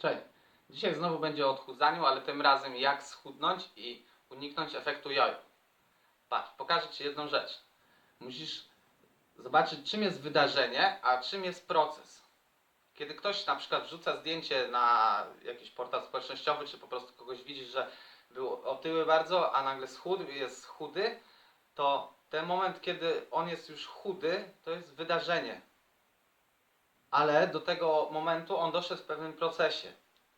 Cześć. Dzisiaj znowu będzie o odchudzaniu, ale tym razem jak schudnąć i uniknąć efektu jojo. Patrz, pokażę Ci jedną rzecz. Musisz zobaczyć czym jest wydarzenie, a czym jest proces. Kiedy ktoś na przykład wrzuca zdjęcie na jakiś portal społecznościowy, czy po prostu kogoś widzisz, że był otyły bardzo, a nagle schudł, jest chudy, to ten moment, kiedy on jest już chudy, to jest wydarzenie. Ale do tego momentu on doszedł w pewnym procesie.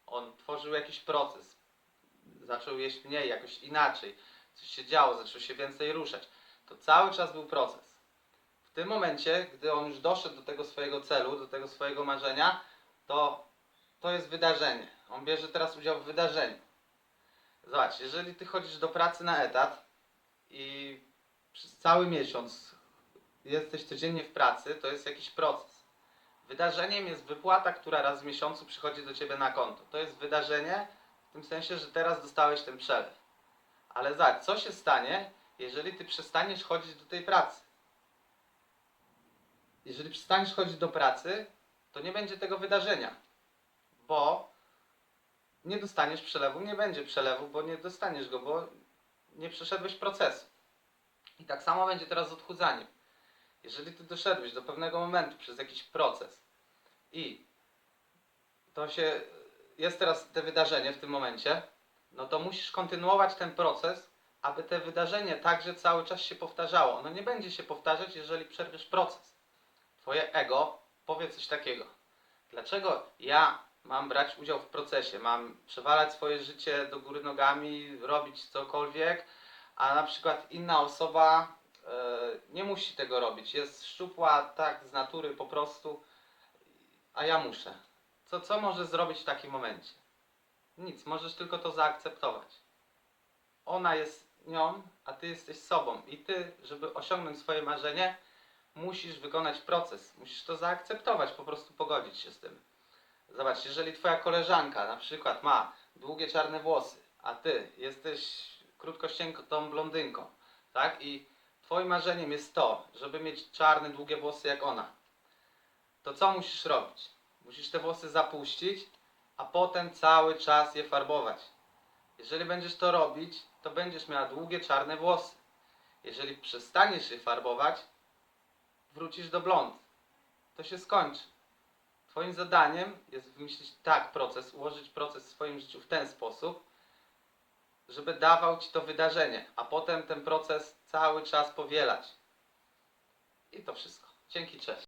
On tworzył jakiś proces. Zaczął jeść mniej, jakoś inaczej. Coś się działo, zaczął się więcej ruszać. To cały czas był proces. W tym momencie, gdy on już doszedł do tego swojego celu, do tego swojego marzenia, to to jest wydarzenie. On bierze teraz udział w wydarzeniu. Zobacz, jeżeli ty chodzisz do pracy na etat i przez cały miesiąc jesteś codziennie w pracy, to jest jakiś proces. Wydarzeniem jest wypłata, która raz w miesiącu przychodzi do ciebie na konto. To jest wydarzenie w tym sensie, że teraz dostałeś ten przelew. Ale zobacz, co się stanie, jeżeli ty przestaniesz chodzić do tej pracy? Jeżeli przestaniesz chodzić do pracy, to nie będzie tego wydarzenia, bo nie dostaniesz przelewu, nie będzie przelewu, bo nie dostaniesz go, bo nie przeszedłeś procesu. I tak samo będzie teraz z odchudzaniem. Jeżeli ty doszedłeś do pewnego momentu przez jakiś proces i to się jest teraz te wydarzenie w tym momencie, no to musisz kontynuować ten proces, aby te wydarzenie także cały czas się powtarzało. Ono nie będzie się powtarzać, jeżeli przerwiesz proces. Twoje ego powie coś takiego. Dlaczego ja mam brać udział w procesie? Mam przewalać swoje życie do góry nogami, robić cokolwiek, a na przykład inna osoba nie musi tego robić. Jest szczupła tak z natury po prostu, a ja muszę. Co, co możesz zrobić w takim momencie? Nic, możesz tylko to zaakceptować. Ona jest nią, a ty jesteś sobą. I ty, żeby osiągnąć swoje marzenie, musisz wykonać proces. Musisz to zaakceptować, po prostu pogodzić się z tym. Zobacz, jeżeli twoja koleżanka na przykład ma długie czarne włosy, a ty jesteś krótkościętą blondynką, tak? I twoim marzeniem jest to, żeby mieć czarne, długie włosy jak ona. To co musisz robić? Musisz te włosy zapuścić, a potem cały czas je farbować. Jeżeli będziesz to robić, to będziesz miała długie czarne włosy. Jeżeli przestaniesz je farbować, wrócisz do blond. To się skończy. Twoim zadaniem jest wymyślić tak proces, ułożyć proces w swoim życiu w ten sposób, żeby dawał ci to wydarzenie, a potem ten proces cały czas powielać. I to wszystko. Dzięki, cześć.